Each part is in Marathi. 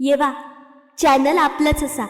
येवा चॅनल आपलंच असा.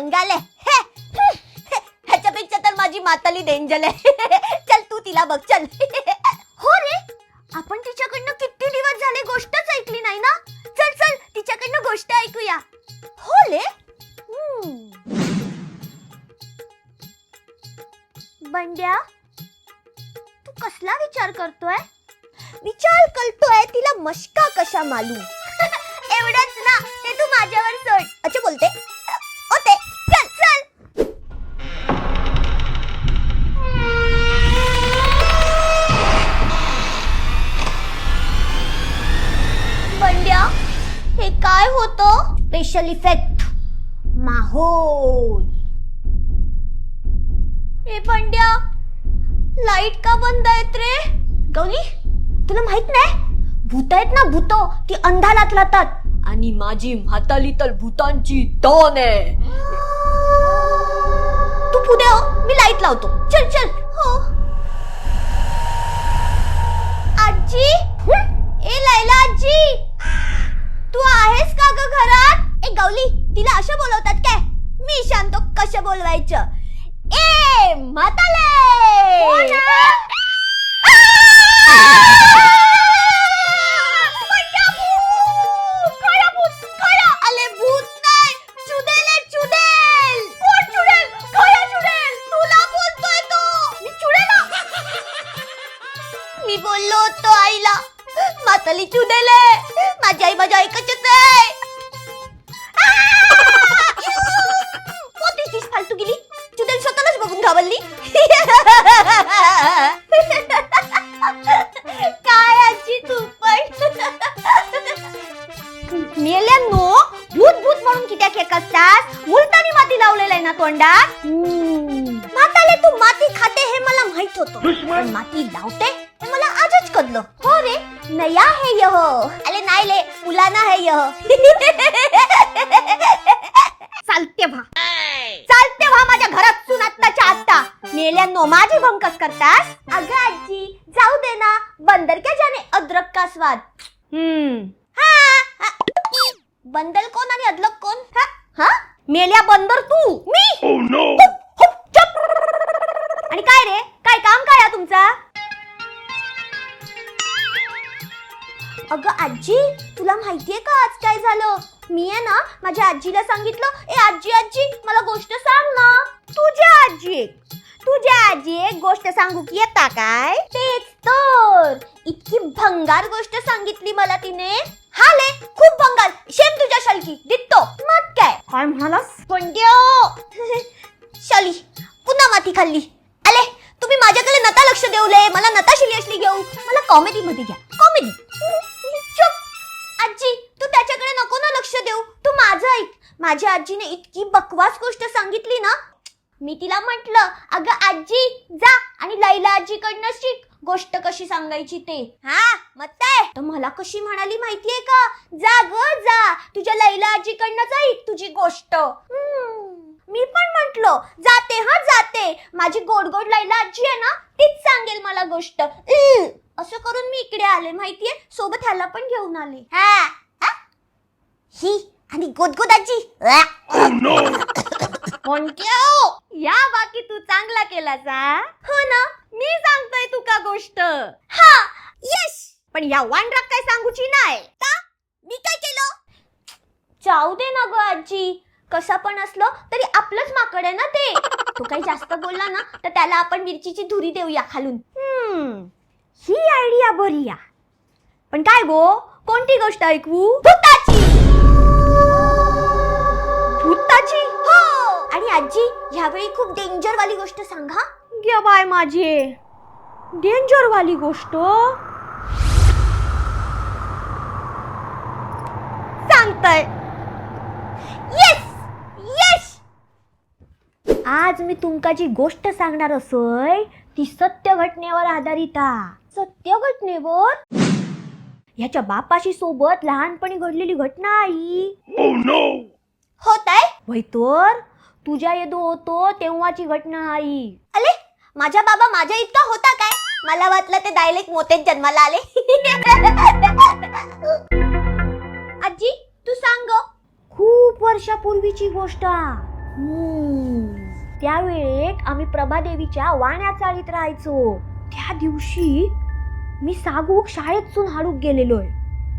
हे, हे, ह्याच्यापेक्षा तर माझी माताली डेंजर आहे. चल तू तिला बघ चल. हो रे आपण तिच्याकडनं किती दिवस झाले गोष्टच ऐकली नाही ना? चल चल तिच्याकडनं गोष्ट ऐकूया. हो रे. बंड्या तू कसला विचार करतोय? विचार करतोय तिला मशका कशा मालूम? एवढंच ना ते तू माझ्यावर सोड. अच्छा बोलते. स्पेशल इफेक्ट माहोल ए बंड्या लाइट का बंद आहेत रे? गौरी तुला माहीत नाही? भूत आहेत ना भूत ती अंधारात राहतात. आणि माझी म्हाताली तर भूतांची डॉन आहे. तू पुढे हो मी लाइट लावतो. चल चल. हो. आजी? ए लैला आजी! तू आहेस का ग घरात? ए गौली तिला असं बोलवतात काय? मी शांतो कसं बोलवायचं? ए म्हाताले आले भूत नाही चुडेल आहे, चुडेल कोण चुडेल? खया चुडेल तुला बोलतोय तो! मी चुडेल? मी बोललो होतो आईला माताली चुडेल आहे माझी आई माझ्या ऐकतच आहे फालतू गेली चुडेल स्वतःलाच बघून घाबरली? काय आजी तू पण? मेल्यांनो भूत भूत म्हणून कित्या खेक असतात मुलतानी माती लावलेलं आहे ना तोंडात? माताले तू माती खाते हे मला माहीत होतं. पण माती लावते हे मला आजच कळलं. हो रे नया है यह. अरे नाही ले मुलाना है यह. चालते भा. मेल्यांनो माझी भंकस करतास? अगं आजी जाऊ दे ना. बंदर क्या जाने अद्रक का स्वाद? हम्म. हा, हा. बंदल कोण आणि अदलक कोण? हा. हा? मेल्या बंदर तू. मी? हुप, हुप, चुप. आणि काय रे? काय काम काय आहे तुमचा? अगं आजी तुला माहितीये का आज काय झालं? मी आहे ना माझ्या आजीला सांगितलं ए आजी आजी मला गोष्ट सांग ना. तुझ्या आजी. एक तुझ्या आजी एक गोष्ट सांगू की येता काय? तेच तर. इतकी भंगार गोष्ट सांगितली मला तिने. हा ले खूप भंगार. शेम तुझ्या शलकी. दित्तो. मग काय? काय म्हणालास? पण शली पुन्हा माती खाल्ली. आले तुम्ही माझ्याकडे नता लक्ष देऊले मला नता सिरियसली घेऊ. मला कॉमेडी मध्ये घ्या. कॉमेडी चुप. आजी तू त्याच्याकडे नको ना लक्ष देऊ. तू माझं ऐक. माझ्या आजीने इतकी बकवास गोष्ट सांगितली ना मी तिला म्हंटल अगं आजी जा आणि लैला आजीकडनं शिक. गोष्ट कशी सांगायची ते. हा मग काय? तर मला कशी म्हणाली माहितीये का? जा ग जा. तुझ्या लैला आजीकडनंच ऐक तुझी गोष्ट. मी पण म्हंटलो जाते हा जाते. माझी गोड गोड लैला आजी आहे ना तीच सांगेल मला गोष्ट. असं करून मी इकडे आले माहितीये? सोबत ह्याला पण घेऊन आले. हा हा? ही आणि गोदगोद आजी. कोणत्या या बाकी तू चांगला केला जा हो ना? मी सांगतोय तुका गोष्ट. हा यस पण या वांड्राक काय सांगूची नाही का? मी काय केलं? जाऊ दे ना ग आजी. कसा पण असलं तरी आपलंच माकड आहे ना ते. तो काही जास्त बोलला ना तर त्याला आपण मिरचीची धुरी देऊया खालून. हम्म, ही आयडिया बरी या. पण काय गो? कोणती गोष्ट ऐकवू? भूताची! आजी ह्यावेळी खूप डेंजर वाली गोष्ट सांगा. गे बाय माझे. डेंजर वाली गोष्ट? सांगताय. येस येस आज मी तुमका जी गोष्ट सांगणार असोय. ती सत्य घटनेवर आधारित आ. सत्य घटनेवर? ह्याच्या बापाशी सोबत लहानपणी घडलेली घटना आई. होत आहे वय तर तुझ्या येदू होतो तेव्हाची घटना आई. अले माझ्या बाबा माझ्या इतका होता काय? मला वाटलं ते डायलेक्ट मोतेच जन्माला आले. आजी तू सांग ग. खूप वर्षापूर्वीची गोष्ट. हम्म. त्यावेळेक आम्ही प्रभादेवीच्या वाण्या चाळीत राहायचो. त्या दिवशी मी सागूक शाळेतून हाडूक गेलेलोय.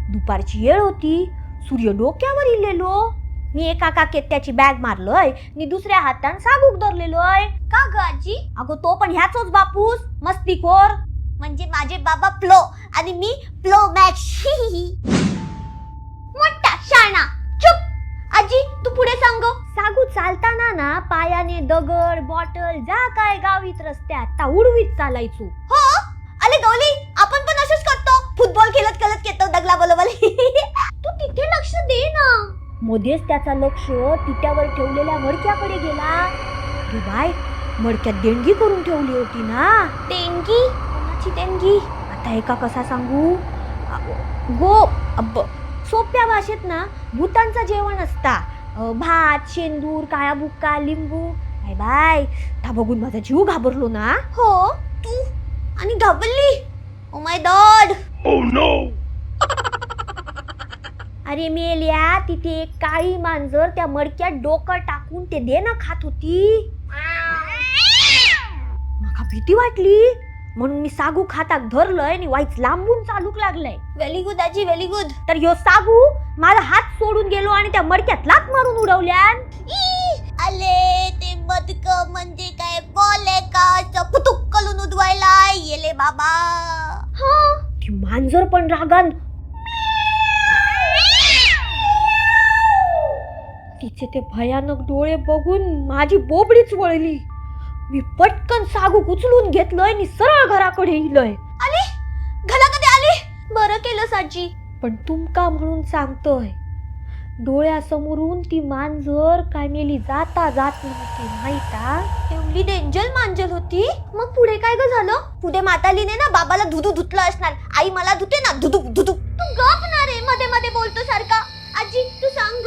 दुपारची वेळ होती. सूर्य डोक्यावर इलेलो मी एका काकेत त्याची बॅग मारलोय आणि दुसऱ्या हातान सागूक धरलेलोय. का ग आजी? अगो तो पण ह्याचोच बापूस मस्तीखोर म्हणजे माझे बाबा प्लो आणि मी प्लो मॅक्स मोठा शाणा. चुप. आजी तू पुढे सांग. सागू चालताना ना पायाने दगड बॉटल जा काय गावीत रस्त्यात ता उडवीत चालायचो. हो? अरे गौली आपण पण असंच करतो. फुटबॉल खेळत खेळत येतो दगला बरोबर तू तिथे लक्ष दे ना. मध्येच त्याचा लक्ष तिट्यावर ठेवलेल्या मडक्याकडे गेला. गे बाय मडक्यात देणगी करून ठेवली होती ना. देणगी? कोणाची देणगी? आता एका कसा सांगू? गो अब सोप्या भाषेत ना भूतांचं जेवण असता. भात शेंदूर काळा बुक्का लिंबू. Bye bye. त्या बघून माझा जीव घाबरलो ना. हो? तू? आणि घाबरली? ओ माय गॉड अरे मेल्या तिथे एक काळी मांजर त्या मडक्यात डोकं टाकून ते देणं खात होती. माका भीती वाटली. म्हणून मी सागू खाताक धरलंय आणि वाईच लांबून चालूक लागलंय. व्हेरी गुड आजी व्हेरी गुड तर ह्यो सागू माझा हात सोडून गेलो आणि त्या मडक्यात लात मारून उडवल्यान. अले ते मदक म्हणजे काय? बॉल का? असं पुतुक कलून उडवायला. येले बाबा. हा ती मांजर पण रागान तिचे ते भयानक डोळे बघून माझी बोबडीच वळली. मी पटकन सागू उचलून घेतलंय आणि सरळ घराकडे इलय आली? घराकडे आली? बरं केलं साजी पण तुमका म्हणून सांगतोय. डोळ्यासमोरून ती मांजर काय मेली जाता जात नव्हती माहिता एवढी डेंजर मांजर होती? मग पुढे काय ग झालं? पुढे मातालीने ना बाबाला धुदू धुतलं असणार. आई मला धुते ना धुदू धुदू तू गप ना रे मध्ये मध्ये बोलतो सारखा. आजी तू सांग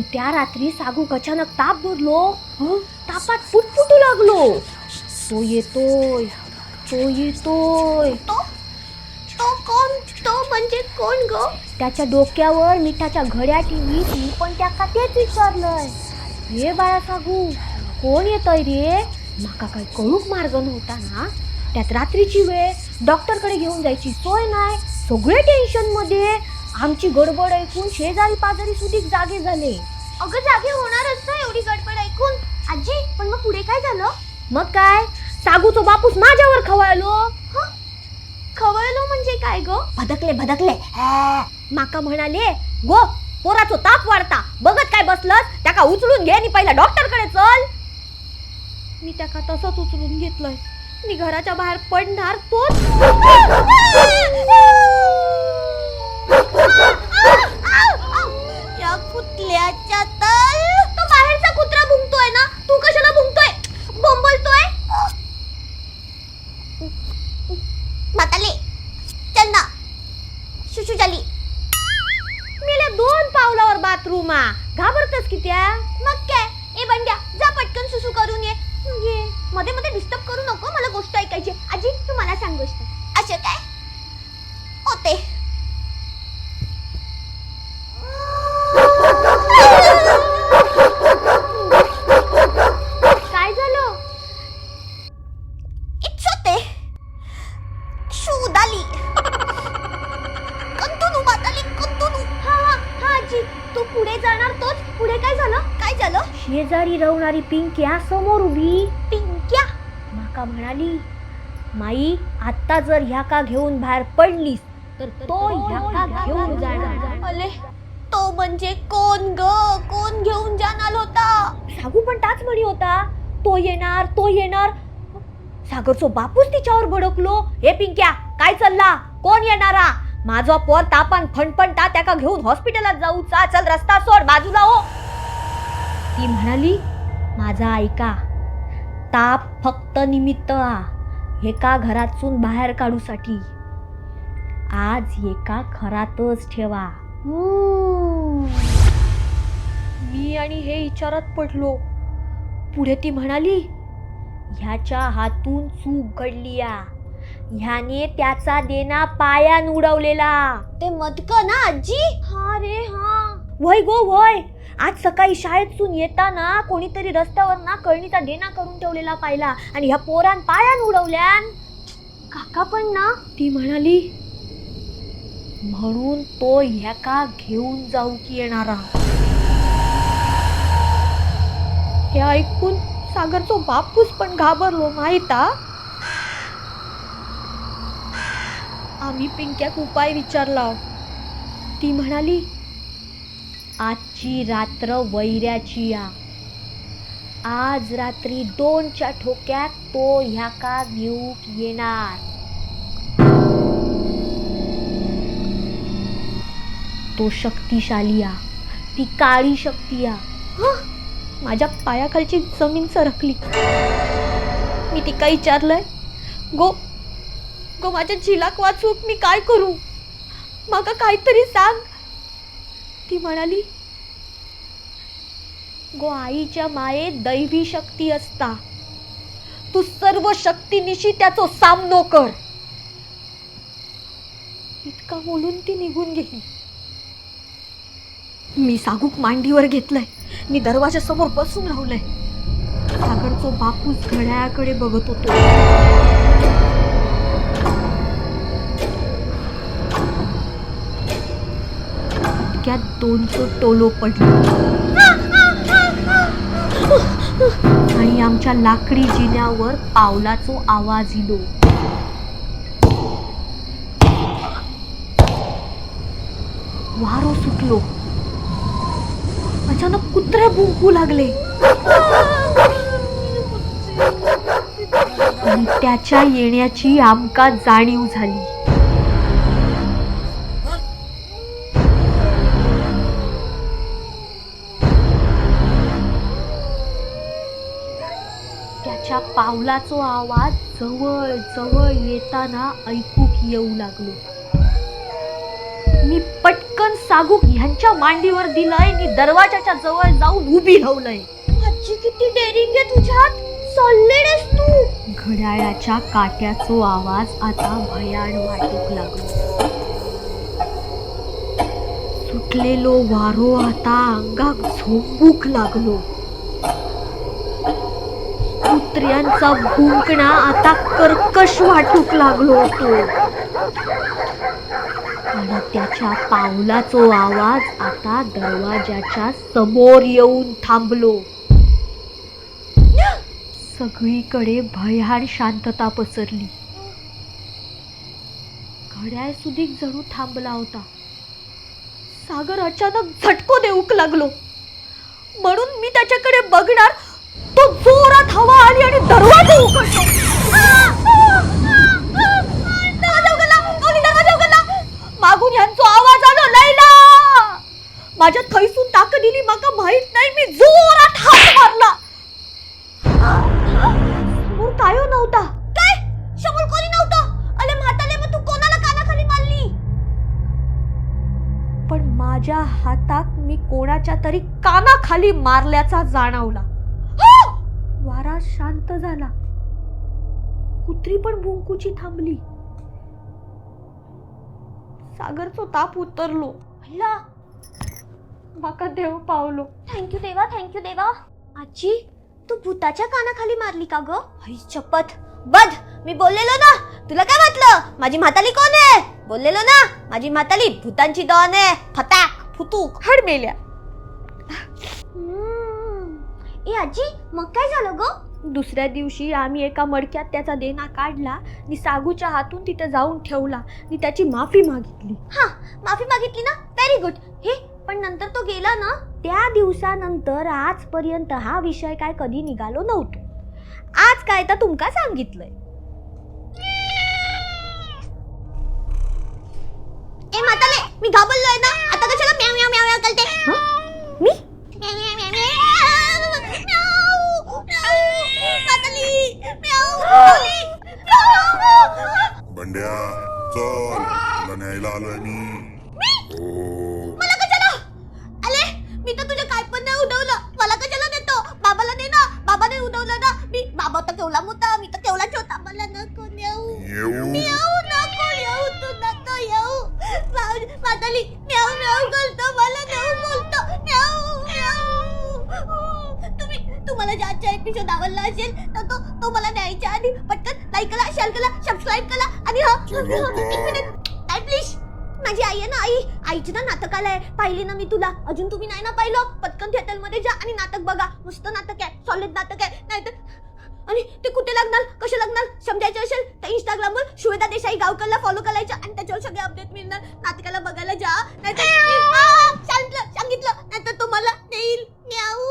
त्या रात्री सागू अचानक ताप धरलो? तापात फुटफुटू लागलो. तो येतोय. तो येतोय. तो? तो कोण? तो म्हणजे कोण ग? त्याच्या डोक्यावर मिठाच्या घड्या ठेवी मी पण त्या तेच विचारलंय हे बाळा सागू कोण येतोय रे? माका काही कळूक मार्ग नव्हता ना? त्यात रात्रीची वेळ डॉक्टरकडे घेऊन जायची सोय नाही. सगळे टेन्शनमध्ये. आमची गडबड ऐकून शेजारी पाजारी सुधीक जागे झाले. अगं जागे होणारच ना एवढी गडबड ऐकून. आजी पण मग पुढे काय झालं? मग काय? सागूचो बापूस माझ्यावर खवळलो. खवळलो म्हणजे काय ग? भदकले भदकले. माका म्हणाले गो पोराचो ताप वाढता. बघत काय बसलस? त्याका उचलून घे आणि पहिला डॉक्टरकडे चल. मी त्याका तसंच उचलून घेतलंय. मी घराच्या बाहेर पडणार तोच. कुत्र्याच्या तर तो बाहेरचा कुत्रा भुंकतोय ना? तू कशाला शेजारी रवणारी पिंक्या समोर उभी. पिंक्या? माका म्हणाली माई आता जर ह्या का घेऊन बाहेर पडलीस तर तो ह्या का घेऊन जाणार? अले तो म्हणजे कोण ग? कोण घेऊन जाणार होता? सागू पण ताच म्हणी होता. तो येणार तो येणार. सागरचो बापूच तिच्यावर भडकलो. हे पिंक्या काय चालला? कोण येणारा? माझा पोर तापन फणफणता त्याका घेऊन हॉस्पिटलात जाऊ. चा चल रस्ता सोड बाजूला हो. ती म्हणाली माझा ऐका ताप फक्त निमित्त आ एका घरातून बाहेर काढूसाठी. आज एका घरातच ठेवा. मी आणि हे विचारात पडलो. पुढे ती म्हणाली ह्याच्या हातून चूक घडली ह्याने त्याचा देना पायान उडवलेला. ते मदक ना आजी? हा रे हा. वय गो वय. आज सकाळी शाळेतून येताना कोणीतरी रस्त्यावर ना कळणीचा देणा करून ठेवलेला पाहिला आणि ह्या पोरान पायान उडवल्यान काका पण ना ती म्हणाली म्हणून तो ह्या का घेऊन जाऊ की येणारा. हे ऐकून सागरचो बापूस पण घाबरलो माहिता आम्ही पिंक्याक उपाय विचारला. ती म्हणाली आजची रात्र वैऱ्याची या. आज रात्री दोनच्या ठोक्यात तो ह्या का घेऊक येणार? तो शक्तिशाली आ ती काळी शक्ती आ माझ्या पायाखालची जमीन सरकली. मी तिका विचारलंय गो गो माझ्या झिलाक वाचूक मी काय करू? माका काहीतरी सांग. ती म्हणाली गो आईच्या मायेत दैवी शक्ती असता. तू सर्व शक्तीनिशी त्याचो सामनो कर. इतका बोलून ती निघून गेली. मी सागूक मांडीवर घेतलंय. मी दरवाजा समोर बसून राहुलय. सागरचो बापूस घड्याळाकडे बघत होतो. इतक्यात दोनचो टोलो पडलं. आणि आमच्या लाकडी जिन्यावर पावलाचो आवाज इलो. वारो सुटलो. अचानक कुत्रे भुंकू लागले. आणि त्याच्या येण्याची आमका जाणीव झाली. त्याच्या पावलाचो आवाज जवळ जवळ येताना ऐकूक येऊ लागलो. मी पटकन सागूक ह्यांच्या मांडीवर दिलंय मी दरवाजाच्या जवळ जाऊन उभी राहलंय. आजी किती डेअरिंग आहे तुझ्यात. सॉलिड तू. घड्याळाच्या काट्याचो आवाज आता भयान वाटूक लागलो. सुटलेलो वारो आता अंगाक झोंबूक लागलो. स्त्रियांचा भुंकणा आता कर्कश वाटूक लागलो होतो. आणि त्याच्या पावलाचो आवाज आता दरवाजाच्या समोर येऊन थांबलो. सगळीकडे भयान शांतता पसरली. घड्याळ सुधीक जणू थांबला होता. सागर अचानक झटको देऊक लागलो. म्हणून मी त्याच्याकडे बघणार तो जोरात हवा आली आणि दरवाजा उघडलो दरवाजा उघडला, कोणी दरवाजा उघडला? मागून यांचो आवाज आलो लैला! माझ्या थैसून टाक दिली माका माहीत नाही मी जोरात हात मारला. समोर काय नव्हता. काय? समोर कोणी नव्हतं? अरे म्हाताले मग तू कोणाला कानाखाली मारली? पण माझ्या हातात मी कोणाच्या तरी कानाखाली मारल्याचा जाणवला. वारा शांत झाला. कुत्री पण भुंकूची थांबली. सागरचो ताप उतरलो. पहिला माका देव पावलो. थँक्यू देवा थँक्यू देवा. आजी तू भूताच्या कानाखाली मारली का ग? हई चपत बद मी बोललेलो ना. तुला काय वाटलं? माझी म्हाताली कोण आहे? बोललेलो ना. माझी म्हाताली भूतांची डॉन आहे. फटाक फुतूक. हड मेल्या आजी? मग काय झालं ग? दुसऱ्या दिवशी आम्ही एका मडक्यात त्याचा देणा काढला आणि सागूच्या हातून तिथे जाऊन ठेवला आणि त्याची माफी मागितली. हा माफी मागितली ना? व्हेरी गुड हे पण नंतर तो गेला ना? त्या दिवसानंतर आजपर्यंत हा विषय काय कधी निघालो नव्हतो. आज काय तर तुमका सांगितलंय. ए म्हाताले मी घाबरलोय ना आता कशाला म्याव म्याव म्याव म्याव करते मी म्याव, म्याव, म्याव, म्याव. म्याव, म्याव. म्हाताली, म्याव, म्हाताली. म्याव. बंड्या चल तुला न्यायला आलोय मी. हो. मला कशाला? अले मी तर तुझे काय पण नाही उडवलं. मला कशाला देतो? बाबाला दे ना. बाबाने उडवलं ना. मी बाबा तर केवढा मोठा मी तर केवढाच होता मला नको नेऊ. येऊ. येऊ नको येऊ तू नको येऊ. मा- माताली म्याव म्याव करतो मला नेऊ बोलतो. म्याव म्याव तुम्ही तुम्हाला ज्या आजचा एपिसोड आवडला असेल तर तो तो मला न्यायच्या आधी पटकन लाईक करा शेअर करा सबस्क्राईब करा. आणि हा चल लवकर. माझी आई आहे ना आई. आईची ना नाटक आलंय. पाहिली ना मी तुला. अजून तुम्ही नाही ना पाहिलं? पटकन थिएटरमध्ये जा आणि नाटक बघा. मस्त नाटक आहे. सॉलिड नाटक आहे. नाहीतर आणि ते कुठे लागणार? कसे लागणार? समजायचं असेल तर इंस्टाग्रामवर श्वेता देसाई गावकरला फॉलो करायचं आणि त्याच्यावर सगळे अपडेट मिळणार. नाटकाला बघायला जा. नाहीतर सांगितलं सांगितलं. नाहीतर तुम्हाला देईल म्याऊ